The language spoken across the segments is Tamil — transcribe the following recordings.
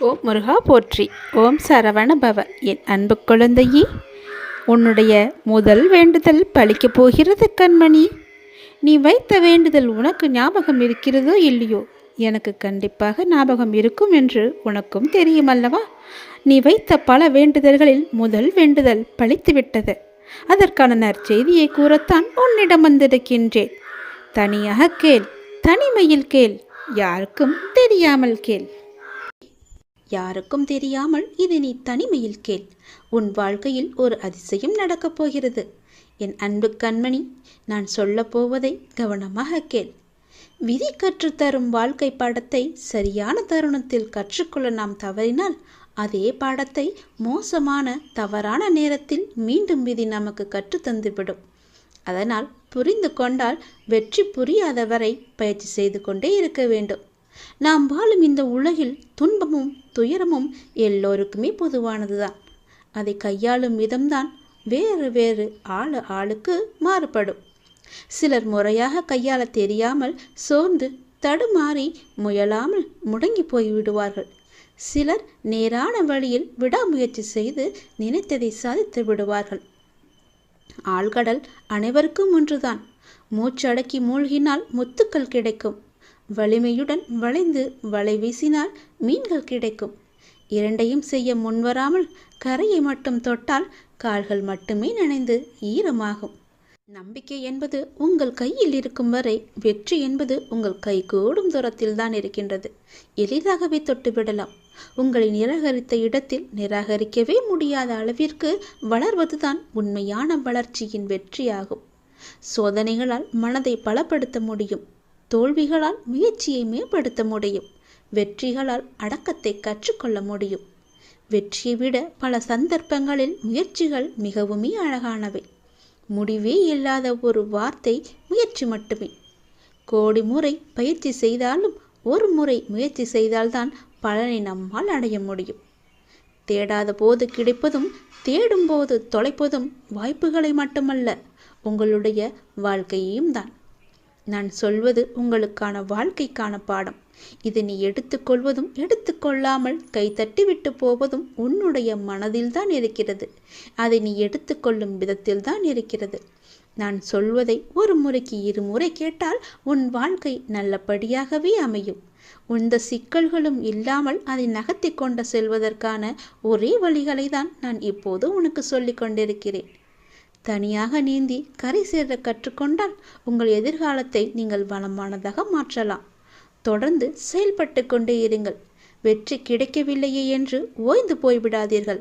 ஓம் முருகா போற்றி. ஓம் சரவண பவ என் அன்பு குழந்தையே உன்னுடைய முதல் வேண்டுதல் பழிக்கப் போகிறது கண்மணி. நீ வைத்த வேண்டுதல் உனக்கு ஞாபகம் இருக்கிறதோ இல்லையோ? எனக்கு கண்டிப்பாக ஞாபகம் இருக்கும் என்று உனக்கும் தெரியும் அல்லவா? நீ வைத்த பல வேண்டுதல்களில் முதல் வேண்டுதல் பழித்துவிட்டது அதற்கான நற்செய்தியை கூறத்தான் உன்னிடம் வந்திருக்கின்றேன். தனியாக கேள் தனிமையில் கேள் யாருக்கும் தெரியாமல் கேள். யாருக்கும் தெரியாமல் இது நீ தனிமையில் கேள். உன் வாழ்க்கையில் ஒரு அதிசயம் நடக்கப் போகிறது. என் அன்பு கண்மணி நான் சொல்லப் போவதை கவனமாக கேள். விதி கற்றுத்தரும் வாழ்க்கை பாடத்தை சரியான தருணத்தில் கற்றுக்கொள்ள நாம் தவறினால் அதே பாடத்தை மோசமான தவறான நேரத்தில் மீண்டும் விதி நமக்கு கற்றுத்தந்துவிடும் அதனால் புரிந்து கொண்டால் வெற்றி புரியாதவரை பயிற்சி செய்து கொண்டே இருக்க வேண்டும். நாம் வாழும் இந்த உலகில் துன்பமும் துயரமும் எல்லோருக்குமே பொதுவானதுதான். அதை கையாளும் விதம்தான் வேறு வேறு ஆளு ஆளுக்கு மாறுபடும். சிலர் முறையாக கையாள தெரியாமல் சோர்ந்து தடுமாறி முயலாமல் முடங்கி போய் விடுவார்கள். சிலர் நேரான வழியில் விடாமுயற்சி செய்து நினைத்ததை சாதித்து விடுவார்கள். ஆழ்கடல் அனைவருக்கும் ஒன்றுதான். மூச்சடக்கி மூழ்கினால் முத்துக்கள் கிடைக்கும். வலிமையுடன் வளைந்து வலை வீசினால் மீன்கள் கிடைக்கும். இரண்டையும் செய்ய முன்வராமல் கரையை மட்டும் தொட்டால் கால்கள் மட்டுமே நனைந்து ஈரமாகும். நம்பிக்கை என்பது உங்கள் கையில் இருக்கும் வரை வெற்றி என்பது உங்கள் கை கூடும் தூரத்தில் தான் இருக்கின்றது. எளிதாகவே தொட்டுவிடலாம் உங்களை நிராகரித்த இடத்தில் நிராகரிக்கவே முடியாத அளவிற்கு வளர்வதுதான் உண்மையான வளர்ச்சியின் வெற்றியாகும். சோதனைகளால் மனதை பலப்படுத்த முடியும். தோல்விகளால் முயற்சியை மேம்படுத்த முடியும். வெற்றிகளால் அடக்கத்தை கற்றுக்கொள்ள முடியும். வெற்றியை விட பல சந்தர்ப்பங்களில் முயற்சிகள் மிகவுமே அழகானவை. முடிவே இல்லாத ஒரு வார்த்தை முயற்சி மட்டுமே. கோடி முறை பயிற்சி செய்தாலும் ஒரு முறை முயற்சி செய்தால்தான் பலனை நம்மால் அடைய முடியும். தேடாத போது கிடைப்பதும் தேடும் போது தொலைப்பதும் வாய்ப்புகளை மட்டுமல்ல உங்களுடைய வாழ்க்கையையும் தான். நான் சொல்வது உங்களுக்கான வாழ்க்கைக்கான பாடம். இதை நீ எடுத்துக்கொள்வதும் எடுத்துக்கொள்ளாமல் கைத்தட்டி விட்டு போவதும் உன்னுடைய மனதில்தான் இருக்கிறது. அதை நீ எடுத்துக்கொள்ளும் விதத்தில்தான் இருக்கிறது. நான் சொல்வதை ஒரு முறைக்கு இருமுறை கேட்டால் உன் வாழ்க்கை நல்லபடியாகவே அமையும். இந்த சிக்கல்களும் இல்லாமல் அதை நகர்த்தி கொண்டு செல்வதற்கான ஒரே வழிகளை தான் நான் இப்போது உனக்கு சொல்லிக் கொண்டிருக்கிறேன். தனியாக நீந்தி கரை சேர கற்றுக்கொண்டால் உங்கள் எதிர்காலத்தை நீங்கள் வளமானதாக மாற்றலாம். தொடர்ந்து செயல்பட்டு கொண்டே இருங்கள். வெற்றி கிடைக்கவில்லையே என்று ஓய்ந்து போய்விடாதீர்கள்.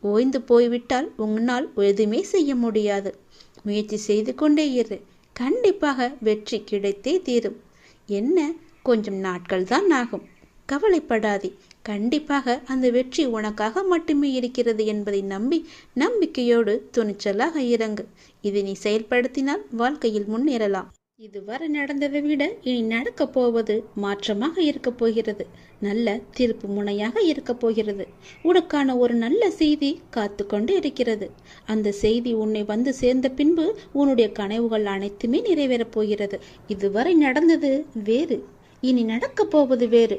ஓய்ந்து போய்விட்டால் உன்னால் எதுவுமே செய்ய முடியாது. முயற்சி செய்து கொண்டே இரு. கண்டிப்பாக வெற்றி கிடைத்தே தீரும். என்ன? கொஞ்சம் நாட்கள் தான் ஆகும். கவலைப்படாதே. கண்டிப்பாக அந்த வெற்றி உனக்காக மட்டுமே இருக்கிறது என்பதை நம்பி நம்பிக்கையோடு துணிச்சலாக இறங்கு. இதை நீ செயல்படுத்தினால் வாழ்க்கையில் முன்னேறலாம். இதுவரை நடந்ததை விட இனி நடக்கப் போவது மாற்றமாக இருக்கப் போகிறது. நல்ல திருப்பு முனையாக இருக்கப் போகிறது. உனக்கான ஒரு நல்ல செய்தி காத்து கொண்டு இருக்கிறது. அந்த செய்தி உன்னை வந்து சேர்ந்த பின்பு உன்னுடைய கனவுகள் அனைத்துமே நிறைவேறப் போகிறது. இதுவரை நடந்தது வேறு. இனி நடக்கப் போவது வேறு.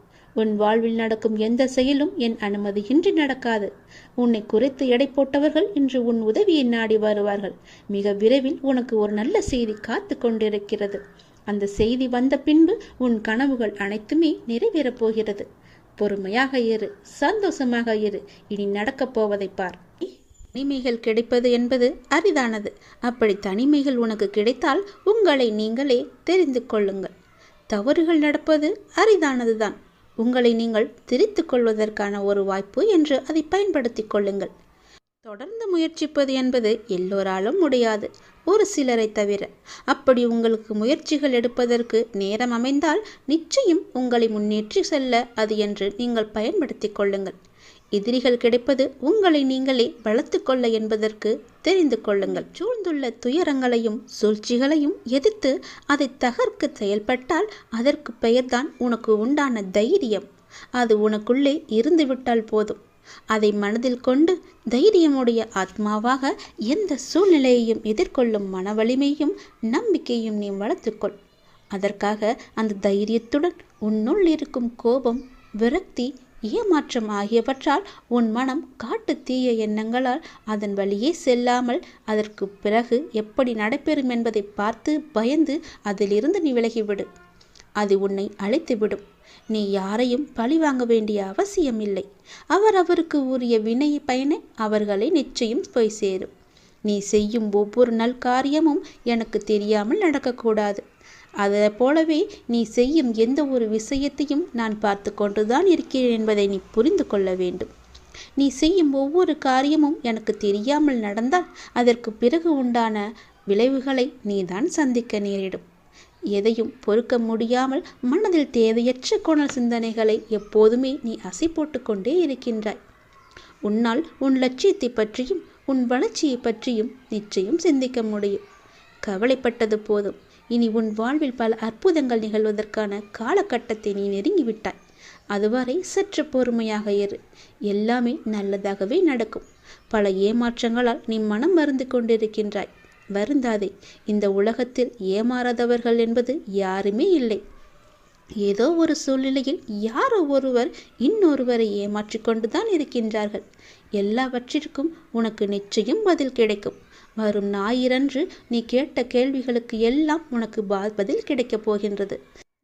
உன் வாழ்வில் நடக்கும் எந்த செயலும் என் அனுமதியின்றி நடக்காது. உன்னை குறைத்து எடை போட்டவர்கள் இன்று உன் உதவியை நாடி வருவார்கள். மிக விரைவில் உனக்கு ஒரு நல்ல செய்தி காத்து கொண்டிருக்கிறது. அந்த செய்தி வந்த பின்பு உன் கனவுகள் அனைத்துமே நிறைவேறப் போகிறது. பொறுமையாக இரு சந்தோஷமாக இரு. இனி நடக்கப் போவதை பார். தனிமைகள் கிடைப்பது என்பது அரிதானது. அப்படி தனிமைகள் உனக்கு கிடைத்தால் உங்களை நீங்களே தெரிந்து கொள்ளுங்கள். தவறுகள் நடப்பது அரிதானதுதான். உங்களை நீங்கள் திரித்து கொள்வதற்கான ஒரு வாய்ப்பு என்று அதை பயன்படுத்திக் கொள்ளுங்கள். தொடர்ந்து முயற்சிப்பது என்பது எல்லோராலும் முடியாது ஒரு சிலரை தவிர. அப்படி உங்களுக்கு முயற்சிகள் எடுப்பதற்கு நேரம் அமைந்தால் நிச்சயம் உங்களை முன்னேற்றி செல்ல அது என்று நீங்கள் பயன்படுத்திக் கொள்ளுங்கள். எதிரிகள் கிடைப்பது உங்களை நீங்களே வளர்த்து கொள்ள என்பதற்கு தெரிந்து கொள்ளுங்கள். சூழ்ந்துள்ள துயரங்களையும் சூழ்ச்சிகளையும் எதிர்த்து அதை தகர்க்க செயல்பட்டால் அதற்கு பெயர்தான் உனக்கு உண்டான தைரியம். அது உனக்குள்ளே இருந்துவிட்டால் போதும். அதை மனதில் கொண்டு தைரியமுடைய ஆத்மாவாக எந்த சூழ்நிலையையும் எதிர்கொள்ளும் மன வலிமையும் நம்பிக்கையும் நீ வளர்த்துக்கொள் அதற்காக அந்த தைரியத்துடன் உன்னுள் இருக்கும் கோபம் விரக்தி ஏமாற்றம் ஆகியவற்றால் உன் மனம் காட்டு தீய எண்ணங்களால் அதன் வழியே செல்லாமல் அதற்கு பிறகு எப்படி நடைபெறும் என்பதை பார்த்து பயந்து அதிலிருந்து நீ விலகிவிடு. அது உன்னை அழைத்துவிடும். நீ யாரையும் பழி வாங்க வேண்டிய அவசியம் இல்லை அவர் அவருக்கு உரிய வினை பயனை அவர்களை நிச்சயம் போய் சேரும். நீ செய்யும் ஒவ்வொரு நல் காரியமும் எனக்கு தெரியாமல் நடக்கக்கூடாது. அதை போலவே நீ செய்யும் எந்த ஒரு விஷயத்தையும் நான் பார்த்து கொண்டுதான் இருக்கிறேன் என்பதை நீ புரிந்து கொள்ள வேண்டும். நீ செய்யும் ஒவ்வொரு காரியமும் எனக்கு தெரியாமல் நடந்தால் அதற்கு பிறகு உண்டான விளைவுகளை நீதான் சந்திக்க நேரிடும். எதையும் பொறுக்க முடியாமல் மனதில் தேவையற்ற கோணல் சிந்தனைகளை எப்போதுமே நீ அசை போட்டுக்கொண்டே இருக்கின்றாய். உன்னால் உன் லட்சியத்தை பற்றியும் உன் வளர்ச்சியை பற்றியும் நிச்சயம் சிந்திக்க முடியும். கவலைப்பட்டது போதும். இனி உன் வாழ்வில் பல அற்புதங்கள் நிகழ்வதற்கான காலகட்டத்தை நீ நெருங்கிவிட்டாய். அதுவரை சற்று பொறுமையாக இரு. எல்லாமே நல்லதாகவே நடக்கும். பல ஏமாற்றங்களால் நீ மனம் மருந்து கொண்டிருக்கின்றாய். வருந்தாதே இந்த உலகத்தில் ஏமாறாதவர்கள் என்பது யாருமே இல்லை. ஏதோ ஒரு சூழ்நிலையில் யாரோ ஒருவர் இன்னொருவரை ஏமாற்றிக்கொண்டுதான் இருக்கின்றார்கள். எல்லாவற்றிற்கும் உனக்கு நிச்சயம் பதில் கிடைக்கும். வரும் ஞாயிறன்று நீ கேட்ட கேள்விகளுக்கு எல்லாம் உனக்கு பதில் கிடைக்கப் போகின்றது.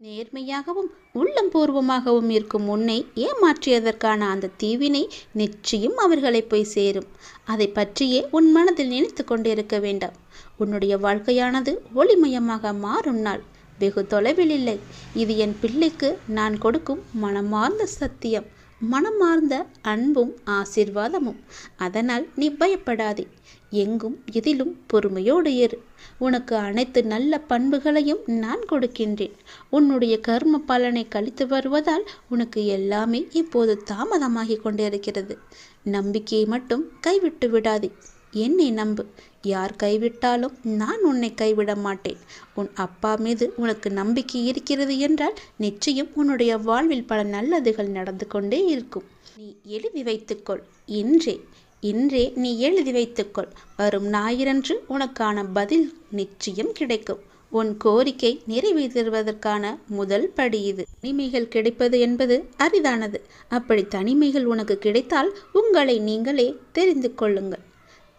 நேர்மையாகவும் உள்ளம் பூர்வமாகவும் இருக்கும் உன்னை ஏமாற்றியதற்கான அந்த தீவினை நிச்சயம் அவர்களை போய் சேரும். அதை பற்றியே உன் மனதில் நினைத்து கொண்டிருக்க வேண்டாம். உன்னுடைய வாழ்க்கையானது ஒளிமயமாக மாறும் நாள். வெகு தொலைவில் இல்லை. இது என் பிள்ளைக்கு நான் கொடுக்கும் மனமார்ந்த சத்தியம். மனமார்ந்த அன்பும் ஆசிர்வாதமும். அதனால் நீ பயப்படாதே. எங்கும் எதிலும் பொறுமையோடு ஏறு. உனக்கு அனைத்து நல்ல பண்புகளையும் நான் கொடுக்கின்றேன். உன்னுடைய கர்ம பலனை கழித்து வருவதால் உனக்கு எல்லாமே இப்போது தாமதமாகி கொண்டிருக்கிறது நம்பிக்கையை மட்டும் கைவிட்டு விடாதே. என்னை நம்பு. யார் கைவிட்டாலும் நான் உன்னை கைவிட மாட்டேன். உன் அப்பா மீது உனக்கு நம்பிக்கை இருக்கிறது என்றால் நிச்சயம் உன்னுடைய வாழ்வில் பல நல்லதுகள் நடந்து கொண்டே இருக்கும். நீ எழுதி வைத்துக்கொள். இன்றே இன்றே நீ எழுதி வைத்துக்கொள். வரும் ஞாயிறன்று உனக்கான பதில் நிச்சயம் கிடைக்கும். உன் கோரிக்கை நிறைவேற்றுவதற்கான முதல் படி இது. தனிமைகள் கிடைப்பது என்பது அரிதானது. அப்படி தனிமைகள் உனக்கு கிடைத்தால் உங்களை நீங்களே தெரிந்து கொள்ளுங்கள்.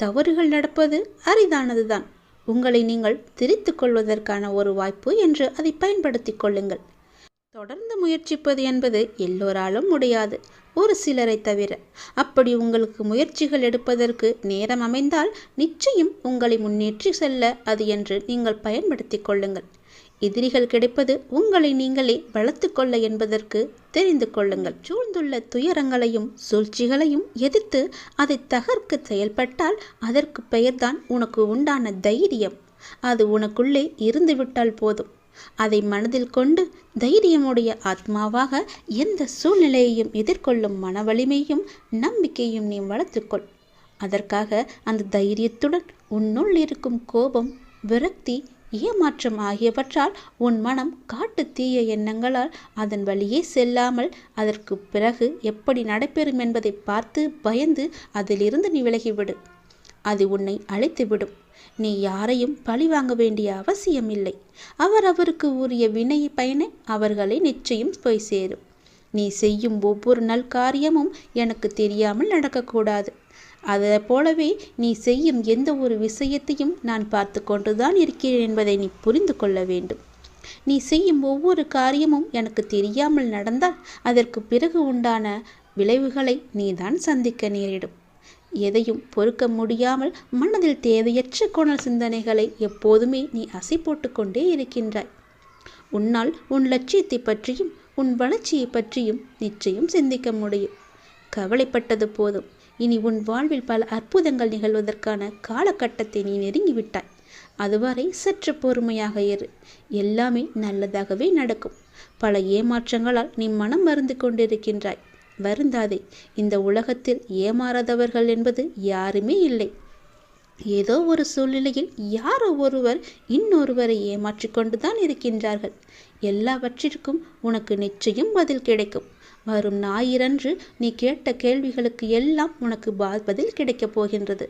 தவறுகள் நடப்பது அரிதானதுதான். உங்களை நீங்கள் திரித்து கொள்வதற்கான ஒரு வாய்ப்பு என்று அதை பயன்படுத்திக் கொள்ளுங்கள். தொடர்ந்து முயற்சிப்பது என்பது எல்லோராலும் முடியாது ஒரு சிலரை தவிர. அப்படி உங்களுக்கு முயற்சிகள் எடுப்பதற்கு நேரம் அமைந்தால் நிச்சயம் உங்களை முன்னேற்றி செல்ல அது என்று நீங்கள் பயன்படுத்திக் கொள்ளுங்கள். எதிரிகள் கிடைப்பது உங்களை நீங்களே வளர்த்து கொள்ள என்பதற்கு தெரிந்து கொள்ளுங்கள். சூழ்ந்துள்ள துயரங்களையும் சூழ்ச்சிகளையும் எதிர்த்து அதை தகர்க்க செயல்பட்டால் அதற்கு பெயர்தான் உனக்கு உண்டான தைரியம். அது உனக்குள்ளே இருந்துவிட்டால் போதும். அதை மனதில் கொண்டு தைரியமுடைய ஆத்மாவாக எந்த சூழ்நிலையையும் எதிர்கொள்ளும் மன வலிமையும் நம்பிக்கையும் நீ வளர்த்துக்கொள் அதற்காக அந்த தைரியத்துடன் உன்னுள் இருக்கும் கோபம் விரக்தி ஏமாற்றம் ஆகியவற்றால் உன் மனம் காட்டு தீய எண்ணங்களால் அதன் வழியே செல்லாமல் அதற்கு பிறகு எப்படி நடைபெறும் என்பதை பார்த்து பயந்து அதிலிருந்து நீ விலகிவிடு. அது உன்னை அழைத்துவிடும். நீ யாரையும் பழி வாங்க வேண்டிய அவசியம் இல்லை அவர் அவருக்கு உரிய வினை பயனை அவர்களை நிச்சயம் போய் சேரும் நீ செய்யும் ஒவ்வொரு நல் காரியமும் எனக்கு தெரியாமல் நடக்கக்கூடாது. அதை போலவே நீ செய்யும் எந்த ஒரு விஷயத்தையும் நான் பார்த்து கொண்டுதான் இருக்கிறேன் என்பதை நீ புரிந்து கொள்ள வேண்டும். நீ செய்யும் ஒவ்வொரு காரியமும் எனக்கு தெரியாமல் நடந்தால் அதற்கு பிறகு உண்டான விளைவுகளை நீதான் சந்திக்க நேரிடும். எதையும் பொறுக்க முடியாமல் மனதில் தேவையற்ற கோணல் சிந்தனைகளை எப்போதுமே நீ அசை போட்டுக்கொண்டே இருக்கின்றாய். உன்னால் உன் லட்சியத்தை பற்றியும் உன் வளர்ச்சியை பற்றியும் நிச்சயம் சிந்திக்க முடியும். கவலைப்பட்டது போதும். இனி உன் வாழ்வில் பல அற்புதங்கள் நிகழ்வதற்கான காலகட்டத்தை நீ நெருங்கிவிட்டாய். அதுவரை சற்று பொறுமையாக இரு. எல்லாமே நல்லதாகவே நடக்கும். பல ஏமாற்றங்களால் நீ மனம் மருந்து கொண்டிருக்கின்றாய். வருந்தாதே இந்த உலகத்தில் ஏமாறாதவர்கள் என்பது யாருமே இல்லை. ஏதோ ஒரு சூழ்நிலையில் யாரோ ஒருவர் இன்னொருவரை ஏமாற்றிக்கொண்டுதான் இருக்கின்றார்கள். எல்லாவற்றிற்கும் உனக்கு நிச்சயம் பதில் கிடைக்கும். வரும் ஞாயிறன்று நீ கேட்ட கேள்விகளுக்கு எல்லாம் உனக்கு பதில் கிடைக்கப் போகின்றது.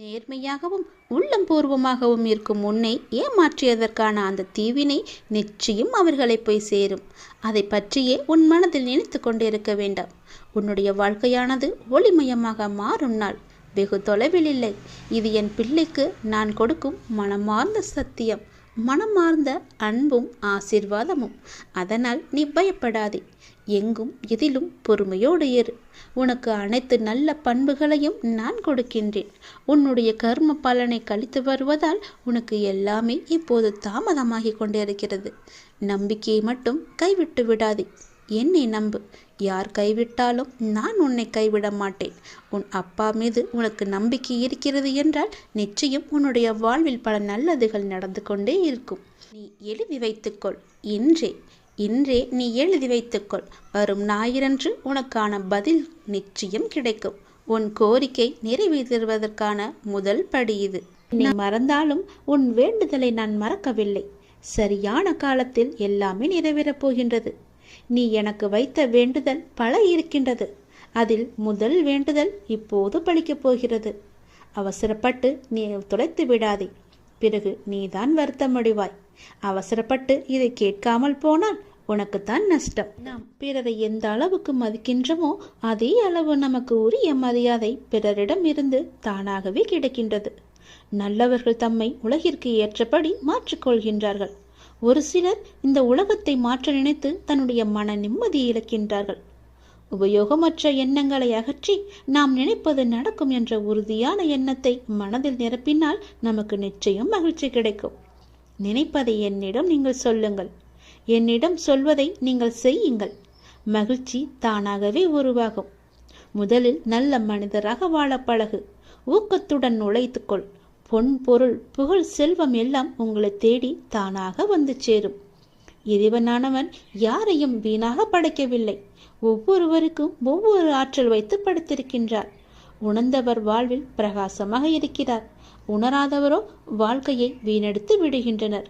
நேர்மையாகவும் உள்ளம் பூர்வமாகவும் இருக்கும் உன்னை ஏமாற்றியதற்கான அந்த தீவினை நிச்சயம் அவர்களை போய் சேரும். அதை பற்றியே உன் மனதில் நினைத்து கொண்டிருக்க வேண்டாம். உன்னுடைய வாழ்க்கையானது ஒளிமயமாக மாறும் நாள். வெகு தொலைவில் இல்லை. இது என் பிள்ளைக்கு நான் கொடுக்கும் மனமார்ந்த சத்தியம் மனமார்ந்த அன்பும் ஆசிர்வாதமும். அதனால் நீ பயப்படாதே. எங்கும் எதிலும் பொறுமையோடு இரு உனக்கு அனைத்து நல்ல பண்புகளையும் நான் கொடுக்கின்றேன். உன்னுடைய கர்ம பலனை கழித்து வருவதால் உனக்கு எல்லாமே இப்போது தாமதமாகிக் கொண்டிருக்கிறது நம்பிக்கையை மட்டும் கைவிட்டு விடாதே. என்னை நம்பு. யார் கைவிட்டாலும் நான் உன்னை கைவிட மாட்டேன். உன் அப்பா மீது உனக்கு நம்பிக்கை இருக்கிறது என்றால் நிச்சயம் உன்னுடைய வாழ்வில் பல நல்லதுகள் நடந்து கொண்டே இருக்கும். நீ எழுதி வைத்துக்கொள். இன்றே இன்றே நீ எழுதி வைத்துக்கொள். வரும் ஞாயிறன்று உனக்கான பதில் நிச்சயம் கிடைக்கும். உன் கோரிக்கை நிறைவேற்றுவதற்கான முதல் படி இது. நீ மறந்தாலும் உன் வேண்டுதலை நான் மறக்கவில்லை. சரியான காலத்தில் எல்லாமே நிறைவேறப் போகின்றது. நீ எனக்கு வைத்த வேண்டுதல் பல இருக்கின்றது. அதில் முதல் வேண்டுதல் இப்போது பழிக்கப் போகிறது. அவசரப்பட்டு நீ துளைத்து விடாதே. பிறகு நீதான் வருத்தமடைவாய். அவசரப்பட்டு இதை கேட்காமல் போனால் உனக்குத்தான் நஷ்டம். நாம் பிறரை எந்த அளவுக்கு மதிக்கின்றமோ அதே அளவு நமக்கு உரிய மரியாதை பிறரிடம் இருந்து தானாகவே கிடைக்கின்றது. நல்லவர்கள் தம்மை உலகிற்கு ஏற்றபடி மாற்றிக்கொள்கின்றார்கள் ஒரு சிலர் இந்த உலகத்தை மாற்ற நினைத்து தன்னுடைய மன நிம்மதியை இழக்கின்றார்கள். உபயோகமற்ற எண்ணங்களை அகற்றி நாம் நினைப்பது நடக்கும் என்ற உறுதியான எண்ணத்தை மனதில் நிரப்பினால் நமக்கு நிச்சயம் மகிழ்ச்சி கிடைக்கும். நினைப்பதை என்னிடம் நீங்கள் சொல்லுங்கள். என்னிடம் சொல்வதை நீங்கள் செய்யுங்கள். மகிழ்ச்சி தானாகவே உருவாகும். முதலில் நல்ல மனிதராக வாழ பழகு. ஊக்கத்துடன் உழைத்துக்கொள் பொன் பொருள் புகழ் செல்வம் எல்லாம் உங்களை தேடி தானாக வந்து சேரும். இறைவனானவன் யாரையும் வீணாக படைக்கவில்லை. ஒவ்வொருவருக்கும் ஒவ்வொரு ஆற்றல் வைத்து படைத்திருக்கின்றார். உணர்ந்தவர் வாழ்வில் பிரகாசமாக இருக்கிறார். உணராதவரோ வாழ்க்கையை வீணெடுத்து விடுகின்றனர்.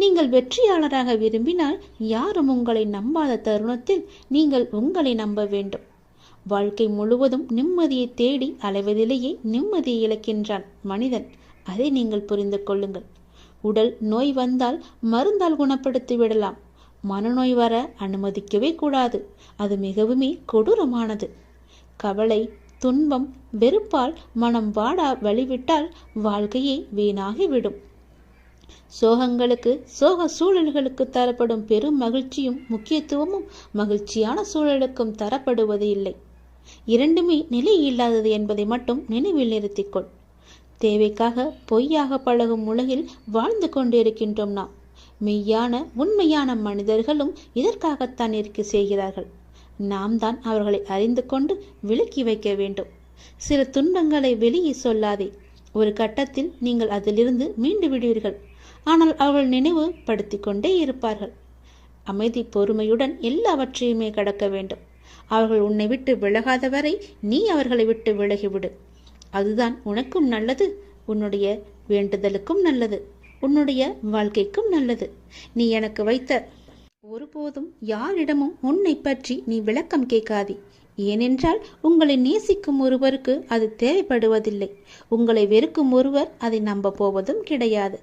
நீங்கள் வெற்றியாளராக விரும்பினால் யாரும் உங்களை நம்பாத தருணத்தில் நீங்கள் உங்களை நம்ப வேண்டும். வாழ்க்கை முழுவதும் நிம்மதியை தேடி அலைவதிலேயே நிம்மதியை இழக்கின்றான் மனிதன். அதை நீங்கள் புரிந்து கொள்ளுங்கள். உடல் நோய் வந்தால் மருந்தால் குணப்படுத்தி விடலாம். மனநோய் வர அனுமதிக்கவே கூடாது. அது மிகவுமே கொடூரமானது. கவலை துன்பம் வெறுப்பால் மனம் வாடா வழிவிட்டால் வாழ்க்கையே வீணாகிவிடும். சோகங்களுக்கு சோக சூழல்களுக்கு தரப்படும் பெரும் மகிழ்ச்சியும் முக்கியத்துவமும் மகிழ்ச்சியான சூழலுக்கும் தரப்படுவது இல்லை. இரண்டுமே நிலை இல்லாதது என்பதை மட்டும் நினைவில் நிறுத்திக்கொள். தேவைக்காக பொய்யாக பழகும் உலகில் வாழ்ந்து கொண்டிருக்கின்றோம் நாம். மெய்யான உண்மையான மனிதர்களும் இதற்காகத்தான் இருக்க செய்கிறார்கள். நாம் தான் அவர்களை அறிந்து கொண்டு விலக்கி வைக்க வேண்டும். சில துன்பங்களை வெளியே சொல்லாதே. ஒரு கட்டத்தில் நீங்கள் அதிலிருந்து மீண்டு விடுவீர்கள். ஆனால் அவர்கள் நினைவு படுத்தி கொண்டே இருப்பார்கள். அமைதி பொறுமையுடன் எல்லாவற்றையுமே கடக்க வேண்டும். அவர்கள் உன்னை விட்டு விலகாத வரை நீ அவர்களை விட்டு விலகிவிடு. அதுதான் உனக்கும் நல்லது உன்னுடைய வேண்டுதலுக்கும் நல்லது உன்னுடைய வாழ்க்கைக்கும் நல்லது. நீ எனக்கு வைத்த ஒருபோதும் யாரிடமும் உன்னை பற்றி நீ விளக்கம் கேட்காதே. ஏனென்றால் உங்களை நேசிக்கும் ஒருவருக்கு அது தேவைப்படுவதில்லை. உங்களை வெறுக்கும் ஒருவர் அதை நம்ப போவதும் கிடையாது.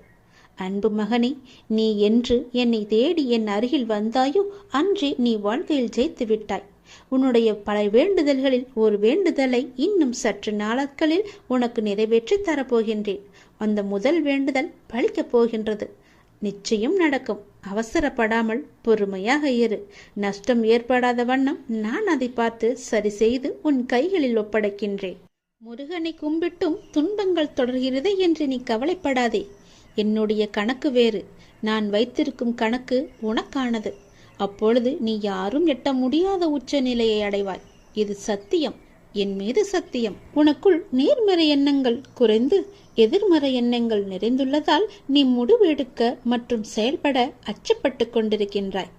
அன்பு மகனே நீ என்று என்னை தேடி என் அருகில் வந்தாயோ அன்றே நீ வாழ்க்கையில் ஜெயித்து விட்டாய். உன்னுடைய பல வேண்டுதல்களில் ஒரு வேண்டுதலை இன்னும் சற்று நாட்களில் உனக்கு நிறைவேற்றி தரப்போகின்றேன். அந்த முதல் வேண்டுதல் பழிக்கப் போகின்றது. நிச்சயம் நடக்கும். அவசரப்படாமல் பொறுமையாக இரு. நஷ்டம் ஏற்படாத வண்ணம் நான் அதை பார்த்து சரி செய்து உன் கைகளில் ஒப்படைக்கின்றேன். முருகனை கும்பிட்டும் துன்பங்கள் தொடர்கிறதே என்று நீ கவலைப்படாதே. என்னுடைய கணக்கு வேறு. நான் வைத்திருக்கும் கணக்கு உனக்கானது. அப்பொழுது நீ யாரும் எட்ட முடியாத உச்ச நிலையை அடைவாய். இது சத்தியம். என் மீது சத்தியம். உனக்குள் நேர்மறை எண்ணங்கள் குறைந்து எதிர்மறை எண்ணங்கள் நிறைந்துள்ளதால் நீ முடிவெடுக்க மற்றும் செயல்பட அச்சப்பட்டு கொண்டிருக்கின்றாய்.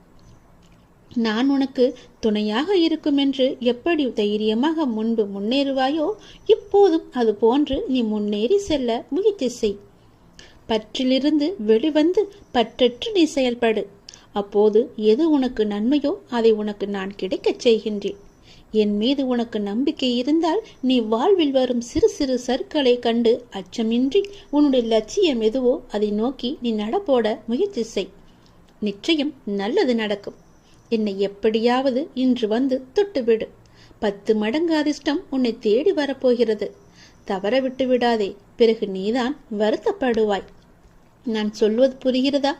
நான் உனக்கு துணையாக இருக்கும் என்று எப்படி தைரியமாக முன்பு முன்னேறுவாயோ இப்போதும் அது போன்று நீ முன்னேறி செல்ல முயற்சி செய். பற்றிலிருந்து வெளிவந்து பற்றற்று நீ செயல்படு. அப்போது எது உனக்கு நன்மையோ அதை உனக்கு நான் கிடைக்கச் செய்கின்றேன். என் மீது உனக்கு நம்பிக்கை இருந்தால் நீ வாழ்வில் வரும் சிறு சிறு சருக்களை கண்டு அச்சமின்றி உன்னுடைய லட்சியம் எதுவோ அதை நோக்கி நீ நடப்போட முயற்சி செய். நிச்சயம் நல்லது நடக்கும். என்னை எப்படியாவது இன்று வந்து தொட்டுவிடு. பத்து மடங்கு அதிர்ஷ்டம் உன்னை தேடி வரப்போகிறது. தவற விட்டு விடாதே பிறகு நீதான் வருத்தப்படுவாய். நான் சொல்வது புரிகிறதா?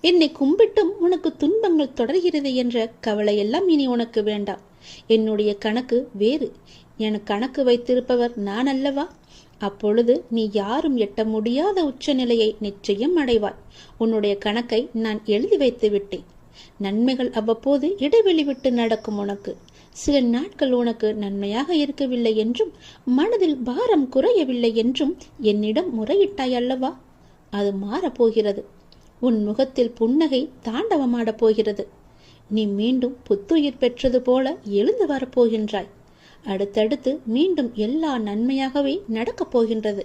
என்னை கும்பிட்டும் உனக்கு துன்பங்கள் தொடர்கிறது என்ற கவலையெல்லாம் இனி உனக்கு வேண்டாம். என்னுடைய கணக்கு வேறு. என கணக்கு வைத்திருப்பவர் நான் அல்லவா? அப்பொழுது நீ யாரும் எட்ட முடியாத உச்சநிலையை நிச்சயம் அடைவாய். உன்னுடைய கணக்கை நான் எழுதி வைத்து விட்டேன். நன்மைகள் அவ்வப்போது இடைவெளி விட்டு நடக்கும் உனக்கு. சில நாட்கள் உனக்கு நன்மையாக இருக்கவில்லை என்றும் மனதில் பாரம் குறையவில்லை என்றும் என்னிடம் முறையிட்டாய் அல்லவா? அது மாறப்போகிறது உன் முகத்தில் புன்னகை தாண்டவமாடப் போகிறது. நீ மீண்டும் புத்துயிர் பெற்றது போல எழுந்து வரப்போகின்றாய் அடுத்தடுத்து மீண்டும் எல்லா நன்மையாகவே நடக்கப் போகின்றது.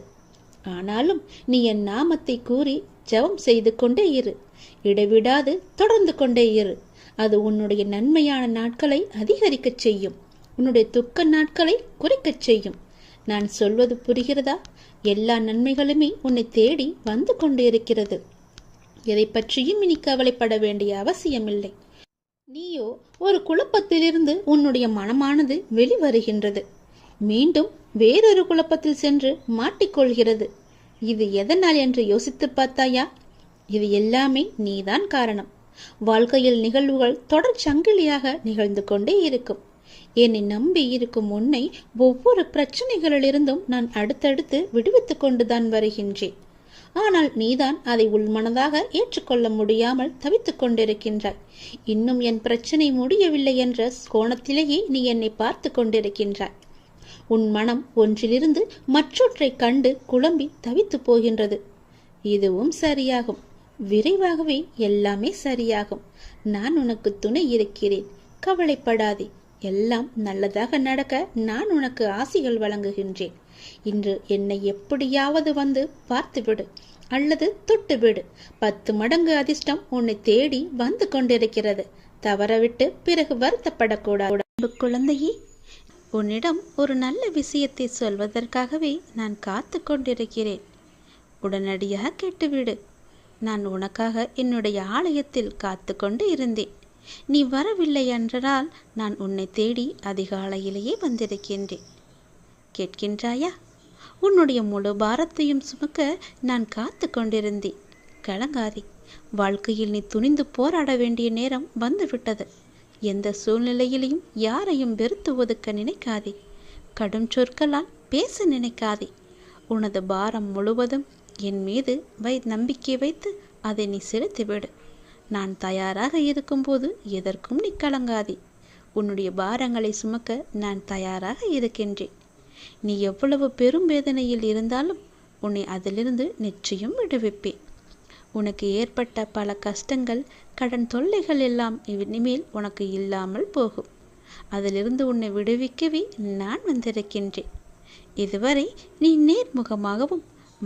ஆனாலும் நீ என் நாமத்தை கூறி ஜெபம் செய்து கொண்டே இரு. இடைவிடாது தொடர்ந்து கொண்டே இரு. அது உன்னுடைய நன்மையான நாட்களை அதிகரிக்கச் செய்யும். உன்னுடைய துக்க நாட்களை குறைக்கச் செய்யும். நான் சொல்வது புரிகிறதா? எல்லா நன்மைகளுமே உன்னை தேடி வந்து கொண்டு இருக்கிறது எதை பற்றியும் இனி கவலைப்பட வேண்டிய அவசியமில்லை. நீயோ ஒரு குழப்பத்திலிருந்து உன்னுடைய மனமானது வெளிவருகின்றது. மீண்டும் வேறொரு குழப்பத்தில் சென்று மாட்டிக்கொள்கிறது. இது எதனால் என்று யோசித்து பார்த்தாயா? இது எல்லாமே நீதான் காரணம். வாழ்க்கையில் நிகழ்வுகள் தொடர் சங்கிலியாக நிகழ்ந்து கொண்டே இருக்கும். என்னை நம்பி இருக்கும் உன்னை ஒவ்வொரு பிரச்சனைகளிலிருந்தும் நான் அடுத்தடுத்து விடுவித்துக் கொண்டுதான் வருகின்றேன். ஆனால் நீதான் அதை உள்மனதாக ஏற்றுக்கொள்ள முடியாமல் தவித்துக் கொண்டிருக்கின்றாய். இன்னும் என் பிரச்சனை முடியவில்லை என்ற கோணத்திலேயே நீ என்னை பார்த்து கொண்டிருக்கின்றாய். உன் மனம் ஒன்றிலிருந்து மற்றொன்றை கண்டு குழம்பி தவித்து போகின்றது. இதுவும் சரியாகும். விரைவாகவே எல்லாமே சரியாகும். நான் உனக்கு துணை இருக்கிறேன். கவலைப்படாதே. எல்லாம் நல்லதாக நடக்க நான் உனக்கு ஆசிகள் வழங்குகின்றேன். இன்று என்னை எப்படியாவது வந்து பார்த்துவிடு அல்லது தொட்டுவிடு. பத்து மடங்கு அதிர்ஷ்டம் உன்னை தேடி வந்து கொண்டிருக்கிறது. தவறவிட்டு பிறகு வருத்தப்படக்கூடாது. குழந்தையே உன்னிடம் ஒரு நல்ல விஷயத்தை சொல்வதற்காகவே நான் காத்து கொண்டிருக்கிறேன். உடனடியாக கேட்டுவிடு. நான் உனக்காக என்னுடைய ஆலயத்தில் காத்து கொண்டு இருந்தேன். நீ வரவில்லை என்றனால் நான் உன்னை தேடி அதிகாலையிலேயே வந்திருக்கின்றேன். கேட்கின்றாயா? உன்னுடைய முழு பாரத்தையும் சுமக்க நான் காத்து கொண்டிருந்தேன். கலங்காதே. வாழ்க்கையில் நீ துணிந்து போராட வேண்டிய நேரம் வந்துவிட்டது. எந்த சூழ்நிலையிலையும் யாரையும் வெறுத்து ஒதுக்க நினைக்காதே. கடும் சொற்களால் பேச நினைக்காதே. உனது பாரம் முழுவதும் என் மீது வை நம்பிக்கை வைத்து அதை நீ செலுத்திவிடு. நான் தயாராக இருக்கும்போது எதற்கும் நீ கலங்காதே. உன்னுடைய பாரங்களை சுமக்க நான் தயாராக இருக்கின்றேன். நீ எவ்வளவு பெரும் வேதனையில் இருந்தாலும் உன்னை அதிலிருந்து நிச்சயம் விடுவிப்பேன். உனக்கு ஏற்பட்ட பல கஷ்டங்கள் கடன் தொல்லைகள் எல்லாம் இனிமேல் உனக்கு இல்லாமல் போகும். அதிலிருந்து உன்னை விடுவிக்கவே நான் வந்திருக்கின்றேன். இதுவரை நீ நேர்முகமாகவும்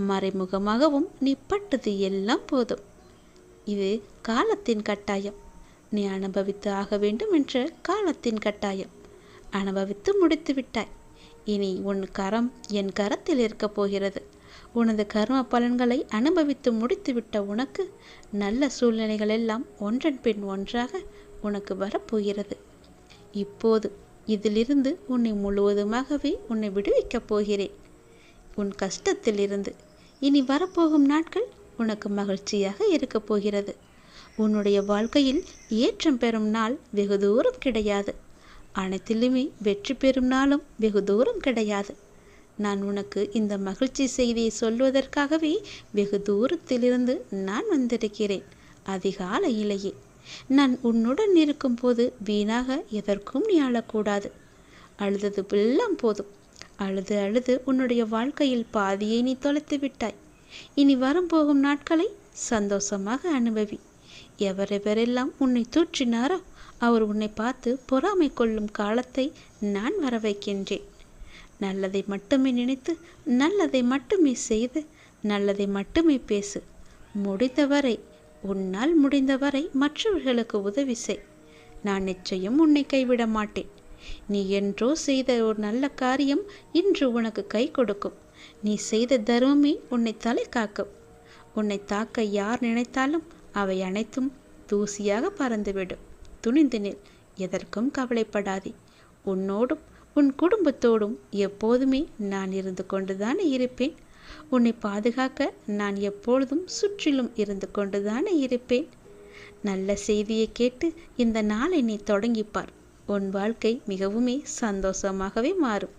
மறைமுகமாகவும் நீ பட்டது எல்லாம் போதும். இது காலத்தின் கட்டாயம். நீ அனுபவித்து ஆக வேண்டும் என்ற காலத்தின் கட்டாயம். அனுபவித்து முடித்து விட்டாய். இனி உன் கரம் என் கரத்தில் இருக்கப் போகிறது. உனது கர்ம பலன்களை அனுபவித்து முடித்துவிட்ட உனக்கு நல்ல சூழ்நிலைகள் எல்லாம் ஒன்றன் பின் ஒன்றாக உனக்கு வரப்போகிறது. இப்போது இதிலிருந்து உன்னை முழுவதுமாகவே உன்னை விடுவிக்கப் போகிறேன். உன் கஷ்டத்திலிருந்து இனி வரப்போகும் நாட்கள் உனக்கு மகிழ்ச்சியாக இருக்கப் போகிறது. உன்னுடைய வாழ்க்கையில் ஏற்றம் பெறும் நாள் வெகு தூரம் கிடையாது. அனைத்திலுமே வெற்றி பெறும் நாளும் வெகு தூரம் கிடையாது. நான் உனக்கு இந்த மகிழ்ச்சி செய்தியை சொல்வதற்காகவே வெகு தூரத்திலிருந்து நான் வந்திருக்கிறேன். அதிகாலையிலேயே. நான் உன்னுடன் இருக்கும்போது வீணாக எதற்கும் நீ அழக்கூடாது. அழுதது எல்லாம் போதும். அழுது அழுது உன்னுடைய வாழ்க்கையில் பாதியை நீ தொலைத்து விட்டாய். இனி வரப்போகும் நாட்களை சந்தோஷமாக அனுபவி. எவரெவரெல்லாம் உன்னை தூற்றினாரோ அவர் உன்னை பார்த்து பொறாமை கொள்ளும் காலத்தை நான் வர வைக்கின்றேன் நல்லதை மட்டுமே நினைத்து நல்லதை மட்டுமே செய்து நல்லதை மட்டுமே பேசு. முடிந்தவரை உன்னால் முடிந்தவரை மற்றவர்களுக்கு உதவி செய். நான் நிச்சயம் உன்னை கைவிட மாட்டேன். நீ என்றோ செய்த ஒரு நல்ல காரியம் இன்று உனக்கு கை கொடுக்கும். நீ செய்த தர்மமே உன்னை தலை காக்கும். உன்னை தாக்க யார் நினைத்தாலும் அவை அனைத்தும் தூசியாக பறந்துவிடும். துணிந்து நில். எதற்கும் கவலைப்படாதே. உன்னோடும் உன் குடும்பத்தோடும் எப்போதுமே நான் இருந்து கொண்டுதானே இருப்பேன். உன்னை பாதுகாக்க நான் எப்பொழுதும் சுற்றிலும் இருந்து கொண்டுதானே இருப்பேன். நல்ல செய்தியை கேட்டு இந்த நாளை நீ தொடங்கிப்பார். உன் வாழ்க்கை மிகவுமே சந்தோஷமாகவே மாறும்.